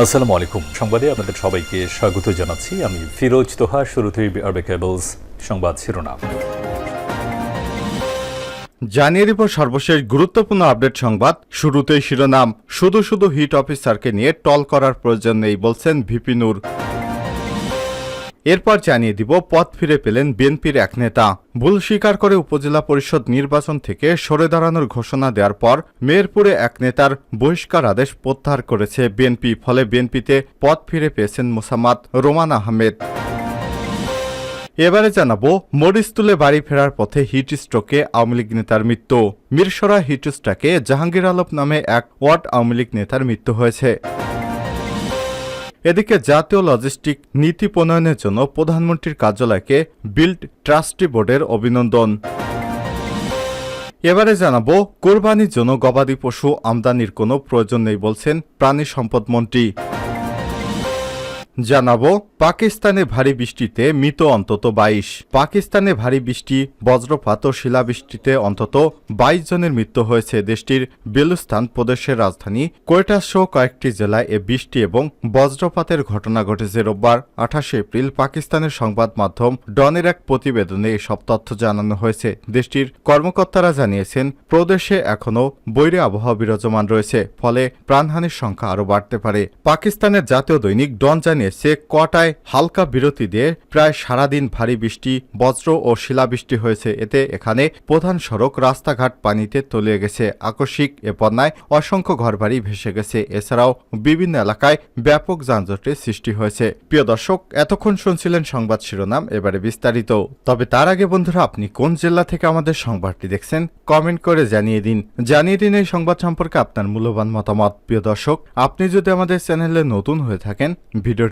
আসসালামু আলাইকুম। সংবাদে আপনাদের সবাইকে স্বাগত জানাচ্ছি। আমি ফিরোজ তোহা, শুরুতেই আরবে কেবলস সংবাদ শিরোনাম। জানিয়ে দিব সর্বশেষ গুরুত্বপূর্ণ আপডেট সংবাদ। শুরুতেই শিরোনাম, শুধু শুধু হিট অফিসারকে নিয়ে টল করার প্রয়োজন নেই বলছেন ভিপি নূর। এরপর জানিয়ে দিব, পথ ফিরে পেলেন বিএনপির এক নেতা। ভুল স্বীকার করে উপজেলা পরিষদ নির্বাচন থেকে সরে দাঁড়ানোর ঘোষণা দেওয়ার পর মেহেরপুরে এক নেতার বহিষ্কার আদেশ প্রত্যাহার করেছে বিএনপি, ফলে বিএনপিতে পথ ফিরে পেয়েছেন মোসাম্মদ রোমান আহমেদ। এবারে জানাব মরিস্তুলে বাড়ি ফেরার পথে হিট স্ট্রোকে আওয়ামী লীগ নেতার মৃত্যু। মিরসরা হিট স্ট্রোকে জাহাঙ্গীর আলম নামে এক ওয়ার্ড আওয়ামী লীগ নেতার মৃত্যু হয়েছে। এদিকে জাতীয় লজিস্টিক নীতি প্রণয়নের জন্য প্রধানমন্ত্রীর কার্যালয়কে বিল্ড ট্রাস্টি বোর্ডের অভিনন্দন। এবারে জানাব, কোরবানির জন্য গবাদি পশু আমদানির কোনো প্রয়োজন নেই বলছেন প্রাণী সম্পদ মন্ত্রী। জানাব, পাকিস্তানে ভারী বৃষ্টিতে মৃত অন্তত বাইশ। পাকিস্তানে ভারী বৃষ্টি, বজ্রপাত ও শিলাবৃষ্টিতে অন্তত বাইশ জনের মৃত্যু হয়েছে দেশটির বেলুস্তান প্রদেশের রাজধানী কোয়েটা সহ কয়েকটি জেলায় এ বৃষ্টি এবং বজ্রপাতের ঘটনা ঘটেছে রোববার, আঠাশে এপ্রিল পাকিস্তানের সংবাদ মাধ্যম ডনের এক প্রতিবেদনে এসব তথ্য জানানো হয়েছে। দেশটির কর্মকর্তারা জানিয়েছেন, প্রদেশে এখনও বৈরী আবহাওয়া বিরাজমান রয়েছে, ফলে প্রাণহানির সংখ্যা আরও বাড়তে পারে। পাকিস্তানের জাতীয় দৈনিক ডন জানিয়েছে কটায় হালকা বিরতি দিয়ে প্রায় সারাদিন ভারী বৃষ্টি, বজ্র ও শিলাবৃষ্টি হয়েছে। এতে এখানে প্রধান সড়ক রাস্তাঘাট পানিতে তলিয়ে গেছে। আকস্মিক এ বন্যায় অসংখ্য ঘরবাড়ি ভেসে গেছে। এছাড়াও বিভিন্ন এলাকায় ব্যাপক যানজটের সৃষ্টি হয়েছে। প্রিয় দর্শক, এতক্ষণ শুনছিলেন সংবাদ শিরোনাম, এবারে বিস্তারিত। তবে তার আগে বন্ধুরা, আপনি কোন জেলা থেকে আমাদের সংবাদটি দেখছেন, কমেন্ট করে জানিয়ে দিন। জানিয়ে দিন এই সংবাদ সম্পর্কে আপনার মূল্যবান মতামত। প্রিয় দর্শক, আপনি যদি আমাদের চ্যানেলে নতুন হয়ে থাকেন, ভিডিওটি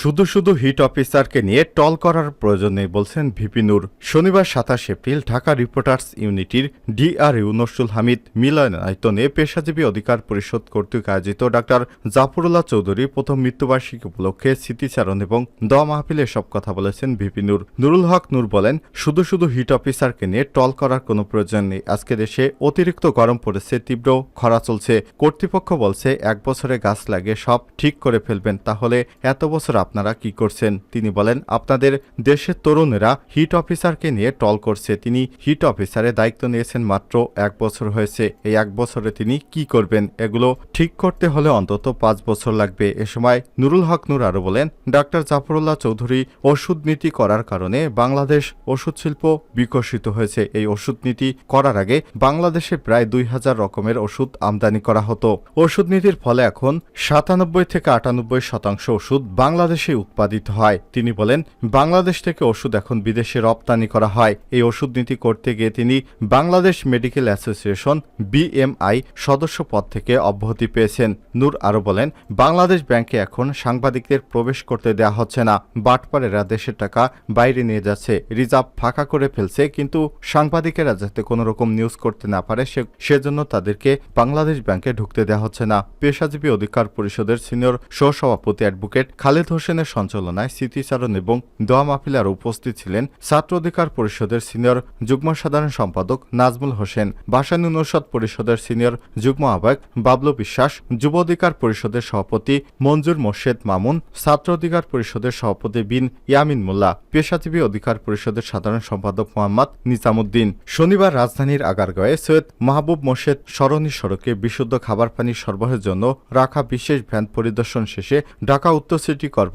শুধু শুধু হিট অফিসারকে নিয়ে টল করার প্রয়োজন নেই বলছেন ভিপিনুর। শনিবার সাতাশ এপ্রিল ঢাকা রিপোর্টার্স ইউনিটির ডিআরইউ নসরুল হামিদ মিলনায়তনে পেশাজীবী অধিকার পরিষদ কর্তৃক আয়োজিত ডাক্তার জাফরুল্লাহ চৌধুরী প্রথম মৃত্যুবার্ষিকী উপলক্ষে স্মৃতিচারণ এবং দ মাহফিলে সব কথা বলেছেন ভিপিনুর। নুরুল হক নূর বলেন, শুধু শুধু হিট অফিসারকে নিয়ে টল করার কোনো প্রয়োজন নেই। আজকে দেশে অতিরিক্ত গরম পড়েছে, তীব্র খরা চলছে। কর্তৃপক্ষ বলছে, এক বছরে গাছ লাগিয়ে সব ঠিক করে ফেলবেন, তাহলে এত বছর আপনারা কি করছেন? তিনি বলেন, আপনাদের দেশের তরুণেরা হিট অফিসারকে নিয়ে টল করছে। তিনি হিট অফিসারের দায়িত্ব নিয়েছেন মাত্র এক বছর হয়েছে। এই এক বছরে তিনি কি করবেন? এগুলো ঠিক করতে হলে অন্তত পাঁচ বছর লাগবে। এ সময় নুরুল হক নূর আরও বলেন, ডাক্তার জাফরুল্লাহ চৌধুরী ওষুধ নীতি করার কারণে বাংলাদেশ ওষুধ শিল্প বিকশিত হয়েছে। এই ওষুধ নীতি করার আগে বাংলাদেশে প্রায় দুই হাজার রকমের ওষুধ আমদানি করা হতো। ওষুধ নীতির ফলে এখন সাতানব্বই থেকে আটানব্বই শতাংশ ওষুধ বাংলাদেশে উৎপাদিত হয়। তিনি বলেন, বাংলাদেশ থেকে ওষুধ এখন বিদেশে রপ্তানি করা হয়। এই ওষুধ নীতি করতে গিয়ে তিনি বাংলাদেশ মেডিকেল অ্যাসোসিয়েশন, বিএমআই সদস্য পদ থেকে অব্যাহতি পেয়েছেন। নূর আরও বলেন, বাংলাদেশ ব্যাংকে এখন সাংবাদিকদের প্রবেশ করতে দেওয়া হচ্ছে না। বাটপারেরা দেশের টাকা বাইরে নিয়ে যাচ্ছে। রিজার্ভ ফাঁকা করে ফেলছে, কিন্তু সাংবাদিকেরা যাতে কোনো রকম নিউজ করতে না পারে সেজন্য তাদেরকে বাংলাদেশ ব্যাংকে ঢুকতে দেওয়া হচ্ছে না। পেশাজীবী অধিকার পরিষদের সিনিয়র সহসভাপতি অ্যাডভোকেট খালেদ হোসেনের সঞ্চালনায় স্মৃতিচারণ এবং দোয়া মাহফিলে আরও উপস্থিত ছিলেন ছাত্র অধিকার পরিষদের সিনিয়র যুগ্ম সাধারণ সম্পাদক নাজমুল হোসেন ভাষানী অনুষদ পরিষদের সিনিয়র যুগ্ম আহ্বায়ক বাবলু বিশ্বাস যুব অধিকার পরিষদের সভাপতি মঞ্জুর মোর্শেদ মামুন ছাত্র অধিকার পরিষদের সভাপতি বিন ইয়ামিন মোল্লা পেশাজীবী অধিকার পরিষদের সাধারণ সম্পাদক মোহাম্মদ নিজামুদ্দিন শনিবার রাজধানীর আগারগাঁয়ে সৈয়দ মাহবুব মোর্শেদ সরণী সড়কে বিশুদ্ধ খাবার পানি সরবরাহের জন্য রাখা বিশেষ ভ্যান পরিদর্শন শেষে ঢাকা উত্তর city corporation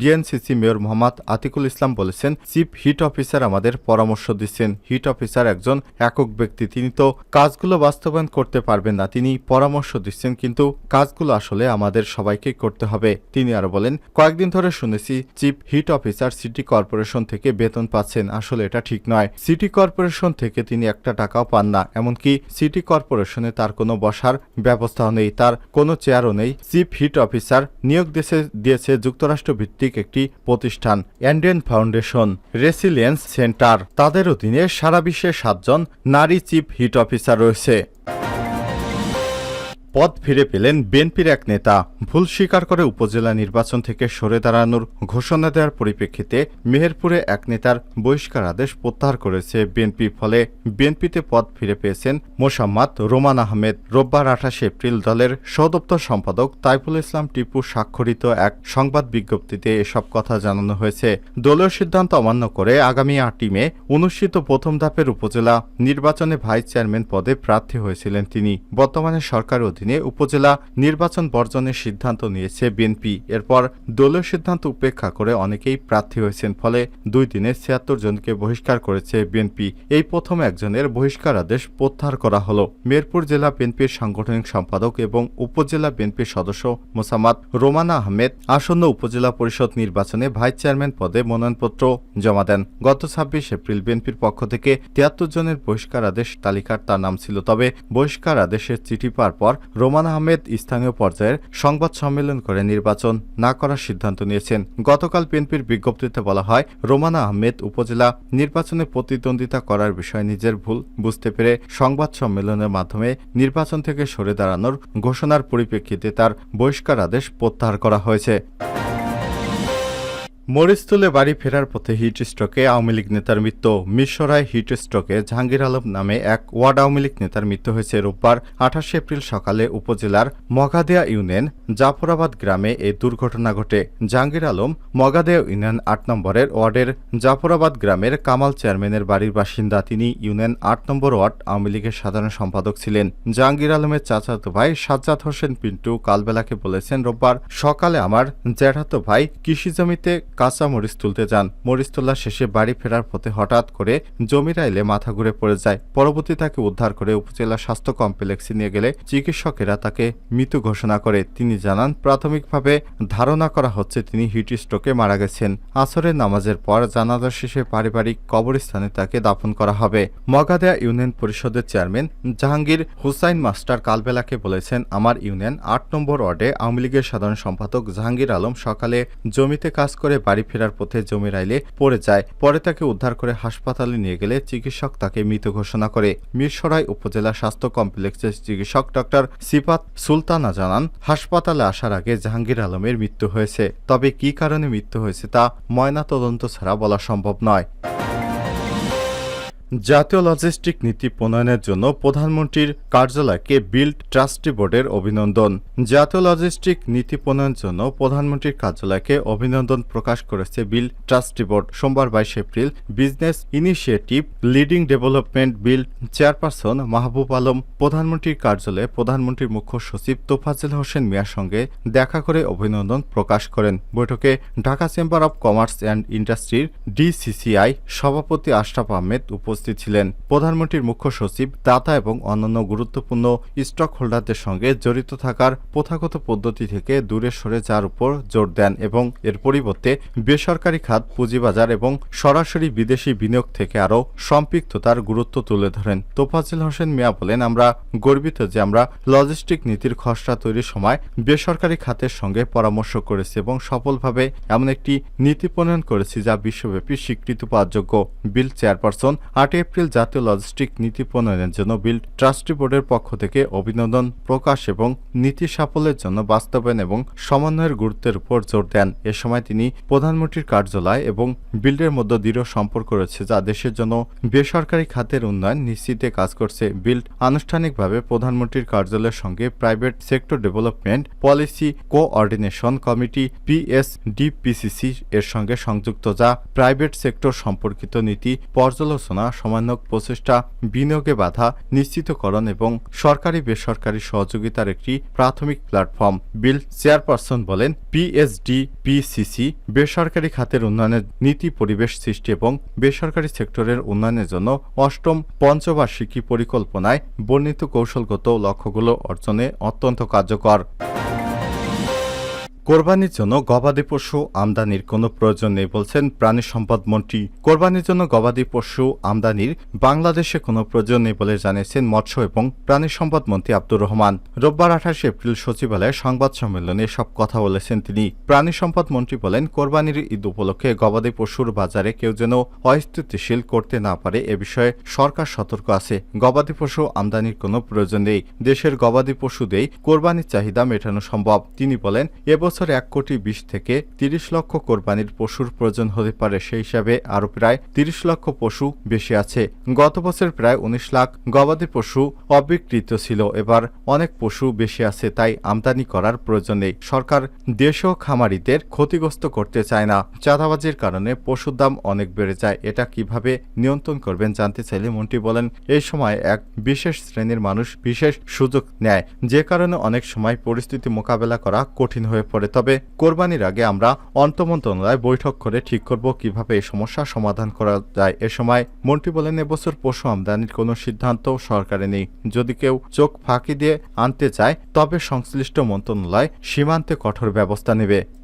DNCC mayor Mohammad Atiqul Islam বলেছেন, চিফ হিট অফিসার আমাদের পরামর্শ দিচ্ছেন। হিট অফিসার একজন একক ব্যক্তি, তিনি তো কাজগুলো বাস্তবায়ন করতে পারবেন না, তিনি পরামর্শ দিচ্ছেন, কিন্তু কাজগুলো আসলে আমাদের সবাইকে করতে হবে। তিনি আরও বলেন, কয়েকদিন ধরে শুনেছি chief heat officer city corporation থেকে বেতন পাচ্ছেন, আসলে এটা ঠিক নয়। সিটি কর্পোরেশন থেকে তিনি একটা টাকাও পান না, এমনকি সিটি কর্পোরেশনে তার কোনো বসার ব্যবস্থাও নেই, তার কোনো চেয়ারও নেই। চিফ হিট অফিসার নিয়োগ দেশে দিয়েছে যুক্তরাষ্ট্র ভিত্তিক একটি প্রতিষ্ঠান, অ্যান্ডেন ফাউন্ডেশন, রেসিলিয়েন্স সেন্টার। তাদের অধীনে সারা বিশ্বে সাতজন নারী চিফ হিট অফিসার রয়েছে। পদ ফিরে পেলেন বিএনপির এক নেতা। ভুল স্বীকার করে উপজেলা নির্বাচন থেকে সরে দাঁড়ানোর ঘোষণা দেওয়ার পরিপ্রেক্ষিতে মেহেরপুরে এক নেতার বহিষ্কার আদেশ প্রত্যাহার করেছে বিএনপি। ফলে বিএনপিতে পদ ফিরে পেয়েছেন মোসাম্মদ রোমান আহমেদ। রোববার আঠাশে এপ্রিল দলের সদপ্তর সম্পাদক তাইফুল ইসলাম টিপু স্বাক্ষরিত এক সংবাদ বিজ্ঞপ্তিতে এসব কথা জানানো হয়েছে। দলীয় সিদ্ধান্ত অমান্য করে আগামী আটই মে অনুষ্ঠিত প্রথম ধাপের উপজেলা নির্বাচনে ভাইস চেয়ারম্যান পদে প্রার্থী হয়েছিলেন তিনি। বর্তমানে সরকার অধীনে উপজেলা নির্বাচন বর্জনের সিদ্ধান্ত নিয়েছে বিএনপি। এরপর দলীয় সিদ্ধান্ত উপেক্ষা করে অনেকেই প্রার্থী হয়েছেন, ফলে দুই দিনে ছিয়াত্তর জনকে বহিষ্কার করেছে বিএনপি। এই প্রথম একজনের বহিষ্কার আদেশ প্রত্যাহার করা হলো। মেরপুর জেলা বিএনপির সাংগঠনিক সম্পাদক এবং উপজেলা বিএনপির সদস্য মোসাম্মদ রোমানা আহমেদ আসন্ন উপজেলা পরিষদ নির্বাচনে ভাইস চেয়ারম্যান পদে মনোনয়নপত্র জমা দেন। গত ছাব্বিশ এপ্রিল বিএনপির পক্ষ থেকে তিয়াত্তর জনের বহিষ্কার আদেশ তালিকার তার নাম ছিল। তবে বহিষ্কার আদেশের চিঠি পাওয়ার পর রোমান আহমেদ স্থানীয় পর্যায়ের সংবাদ সম্মেলন করে নির্বাচন না করার সিদ্ধান্ত নিয়েছেন। গতকাল বিএনপির বিজ্ঞপ্তিতে বলা হয়, রোমান আহমেদ উপজেলা নির্বাচনে প্রতিদ্বন্দ্বিতা করার বিষয়ে নিজের ভুল বুঝতে পেরে সংবাদ সম্মেলনের মাধ্যমে নির্বাচন থেকে সরে দাঁড়ানোর ঘোষণার পরিপ্রেক্ষিতে তার বহিষ্কার আদেশ প্রত্যাহার করা হয়েছে। মরিস্তুলে বাড়ি ফেরার পথে হিট স্ট্রোকে আওয়ামী লীগ নেতার মৃত্যু। মিশরায় হিট স্ট্রোকে জাহাঙ্গীর আলম নামে এক ওয়ার্ড আওয়ামী লীগ নেতার মৃত্যু হয়েছে রোববার, আঠাশে এপ্রিল সকালে উপজেলার মগাদেয়া ইউনিয়ন জাফরাবাদ গ্রামে এই দুর্ঘটনা ঘটে। জাহাঙ্গীর আলম মগাদেয়া ইউনিয়ন আট নম্বরের ওয়ার্ডের জাফরাবাদ গ্রামের কামাল চেয়ারম্যানের বাড়ির বাসিন্দা। তিনি ইউনিয়ন আট নম্বর ওয়ার্ড আওয়ামী লীগের সাধারণ সম্পাদক ছিলেন। জাহাঙ্গীর আলমের চাচাতো ভাই সাজ্জাদ হোসেন পিন্টু কালবেলাকে বলেছেন, রোববার সকালে আমার জ্যাঠাতো ভাই কৃষি জমিতে কাঁচা মরিচ তুলতে যান। মরিচ তোলা শেষে বাড়ি ফেরার পথে হঠাৎ করে জমির আইলে মাথা ঘুরে পড়ে যায়। পরবর্তী তাকে উদ্ধার করে উপজেলা স্বাস্থ্য কমপ্লেক্সে নিয়ে গেলে চিকিৎসকেরা তাকে মৃত ঘোষণা করে। তিনি জানান, প্রাথমিকভাবে ধারণা করা হচ্ছে তিনি হিট স্ট্রোকে মারা গেছেন। আসরের নামাজের পর জানাজা শেষে পারিবারিক কবরস্থানে তাকে দাফন করা হবে। মগাদেয়া ইউনিয়ন পরিষদের চেয়ারম্যান জাহাঙ্গীর হুসাইন মাস্টার কালবেলাকে বলেছেন, আমার ইউনিয়ন আট নম্বর ওয়ার্ডে আওয়ামী লীগের সাধারণ সম্পাদক জাহাঙ্গীর আলম সকালে জমিতে কাজ করে বাড়ি ফেরার পথে জমির আইলে পড়ে যায়। পরে তাকে উদ্ধার করে হাসপাতালে নিয়ে গেলে চিকিৎসক তাকে মৃত ঘোষণা করে। মিরসরাই উপজেলা স্বাস্থ্য কমপ্লেক্সের চিকিৎসক ডক্টর সিপাত সুলতানা জানান, হাসপাতালে আসার আগে জাহাঙ্গীর আলমের মৃত্যু হয়েছে। তবে কি কারণে মৃত্যু হয়েছে তা ময়না তদন্ত ছাড়া বলা সম্ভব নয়। জাতীয় লজিস্টিক নীতি প্রণয়নের জন্য প্রধানমন্ত্রীর কার্যালয়কে বিল্ড ট্রাস্টি বোর্ডের অভিনন্দন। জাতীয় লজিস্টিক নীতি প্রণয়নের জন্য প্রধানমন্ত্রীর কার্যালয়কে অভিনন্দন প্রকাশ করেছে বিল ট্রাস্টি বোর্ড সোমবার বাইশ April business initiative leading development BUILD chairperson Mahbub Alam প্রধানমন্ত্রীর কার্যালয়ে প্রধানমন্ত্রীর মুখ্য সচিব তোফাজ্জেল হোসেন মিয়ার সঙ্গে দেখা করে অভিনন্দন প্রকাশ করেন। বৈঠকে Dhaka chamber of commerce and ইন্ডাস্ট্রির ডিসিসিআই সভাপতি আশরাফ আহমেদ উপস্থিত ছিলেন প্রধানমন্ত্রীর মুখ্য সচিব দাতা এবং অন্যান্য গুরুত্বপূর্ণ স্টক হোল্ডারদের সঙ্গে জড়িত থাকার প্রথাগত পদ্ধতি থেকে দূরে সরে যাওয়ার উপর জোর দেন এবং এর পরিবর্তে বেসরকারি খাত, পুঁজিবাজার এবং সরাসরি বিদেশি বিনিয়োগ থেকে আরও সম্পৃক্ততার গুরুত্ব তুলে ধরেন। তোফাজ্জেল হোসেন মিয়া বলেন, আমরা গর্বিত যে আমরা লজিস্টিক নীতির খসড়া তৈরির সময় বেসরকারি খাতের সঙ্গে পরামর্শ করেছি এবং সফলভাবে এমন একটি নীতি প্রণয়ন করেছি যা বিশ্বব্যাপী স্বীকৃতি পাওয়ার যোগ্য। বিল চেয়ারপারসন আট এপ্রিল জাতীয় লজিস্টিক নীতি প্রণয়নের জন্য বিল ট্রাস্টি বোর্ডের পক্ষ থেকে অভিনন্দন প্রকাশ এবং নীতি সাফল্যের জন্য বাস্তবায়ন এবং সমন্বয়ের গুরুত্বের উপর জোর দেন। এ সময় তিনি প্রধানমন্ত্রীর কার্যালয় এবং বিল্ডের মধ্যে দৃঢ় সম্পর্ক রয়েছে, যা দেশের জন্য বেসরকারি খাতের উন্নয়ন নিশ্চিতে কাজ করছে। বিল্ড আনুষ্ঠানিকভাবে প্রধানমন্ত্রীর কার্যালয়ের সঙ্গে private sector development policy coordination committee PSDPCC এর সঙ্গে সংযুক্ত, যা প্রাইভেট সেক্টর সম্পর্কিত নীতি পর্যালোচনা সমন্বয়ক প্রচেষ্টা বিনিয়োগে বাধা নিশ্চিতকরণ এবং সরকারি বেসরকারি সহযোগিতার একটি প্রাথমিক প্ল্যাটফর্ম। বিল চেয়ারপারসন বলেন পিএসডি পিসিসি বেসরকারি খাতের উন্নয়নের নীতি পরিবেশ সৃষ্টি এবং বেসরকারি সেক্টরের উন্নয়নের জন্য অষ্টম পঞ্চবার্ষিকী পরিকল্পনায় বর্ণিত কৌশলগত লক্ষ্যগুলো অর্জনে অত্যন্ত কার্যকর। কোরবানির জন্য গবাদি পশু আমদানির কোনো প্রয়োজন নেই বলছেন প্রাণী সম্পদ মন্ত্রী। কোরবানির জন্য গবাদি পশু আমদানির বাংলাদেশে কোনো প্রয়োজন নেই বলে জানিয়েছেন মৎস্য এবং প্রাণী সম্পদ মন্ত্রী আব্দুর রহমান। রোববার আঠাশে এপ্রিল সচিবালয়ে সংবাদ সম্মেলনে সব কথা বলেছেন তিনি। প্রাণী সম্পদ মন্ত্রী বলেন, কোরবানির ঈদ উপলক্ষে গবাদি পশুর বাজারে কেউ যেন অস্থিতিশীল করতে না পারে এ বিষয়ে সরকার সতর্ক আছে। গবাদি পশু আমদানির কোনো প্রয়োজন নেই। দেশের গবাদি পশুদেই কোরবানির চাহিদা মেটানো সম্ভব। তিনি বলেন এবছর এক কোটি বিশ থেকে তিরিশ লক্ষ কোরবানির পশুর প্রয়োজন হতে পারে, সেই হিসাবে আরও প্রায় তিরিশ লক্ষ পশু বেশি আছে। গত বছর প্রায় উনিশ লাখ গবাদি পশু অবিকৃত ছিল, এবার অনেক পশু বেশি আছে, তাই আমদানি করার প্রয়োজন নেই। সরকার দেশ ও খামারিদের ক্ষতিগ্রস্ত করতে চায় না। চাঁদাবাজির কারণে পশুর দাম অনেক বেড়ে যায়, এটা কীভাবে নিয়ন্ত্রণ করবেন জানতে চাইলে মন্ত্রী বলেন, এই সময় এক বিশেষ শ্রেণির মানুষ বিশেষ সুযোগ নেয়, যে কারণে অনেক সময় পরিস্থিতি মোকাবেলা করা কঠিন হয়ে পড়ে। তবে কোরবানির আগে আমরা অন্তমন্ত্রণালয় বৈঠক করে ঠিক করব কীভাবে এই সমস্যা সমাধান করা যায়। এ সময় মন্ত্রী বলেন এবছর পশু আমদানির কোনো সিদ্ধান্ত সরকারে নেই। যদি কেউ চোখ ফাঁকি দিয়ে আনতে চায়, তবে সংশ্লিষ্ট মন্ত্রণালয় সীমান্তে কঠোর ব্যবস্থা নেবে।